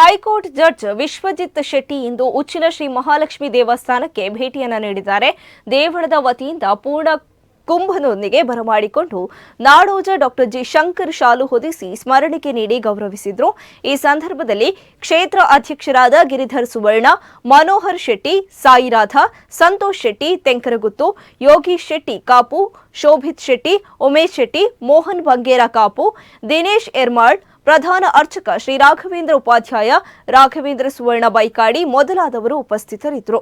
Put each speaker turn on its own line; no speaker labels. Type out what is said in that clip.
High court judge Vishwajith Shetty ಇಂದು ಉಚ್ಚಿಲ ಶ್ರೀ ಮಹಾಲಕ್ಷ್ಮಿ ದೇವಸ್ಥಾನಕ್ಕೆ ಭೇಟಿಯನ್ನ ನೀಡಿದ್ದಾರೆ. ದೇವಳದ ವತಿಯಿಂದ ಪೂರ್ಣ ಕುಂಭನೊಂದಿಗೆ ಬರಮಾಡಿಕೊಂಡು ನಾಡೋಜ ಡಾಕ್ಟರ್ ಜಿ ಶಂಕರ್ ಶಾಲು ಹೊದಿಸಿ ಸ್ಮರಣಿಕೆ ನೀಡಿ ಗೌರವಿಸಿದ್ರು. ಈ ಸಂದರ್ಭದಲ್ಲಿ ಕ್ಷೇತ್ರ ಅಧ್ಯಕ್ಷರಾದ ಗಿರಿಧರ್ ಸುವರ್ಣ, ಮನೋಹರ್ ಶೆಟ್ಟಿ ಸಾಯಿರಾಧ ಸಂತೋಷ್ ಶೆಟ್ಟಿ, ತೆಂಕರಗುತ್ತು, ಯೋಗೀಶ್ ಶೆಟ್ಟಿ ಕಾಪು, ಶೋಭಿತ್ ಶೆಟ್ಟಿ, ಉಮೇಶ್ ಶೆಟ್ಟಿ, ಮೋಹನ್ ಬಂಗೇರ ಕಾಪು, ದಿನೇಶ್ ಎರ್ಮಾಳ್ ಪ್ರಧಾನ ಅರ್ಚಕ ಶ್ರೀ ರಾಘವೇಂದ್ರ ಉಪಾಧ್ಯಾಯ ರಾಘವೇಂದ್ರ ಸುವರ್ಣ ಬೈಕಾಡಿ ಮೊದಲಾದವರು ಉಪಸ್ಥಿತರಿದ್ದರು.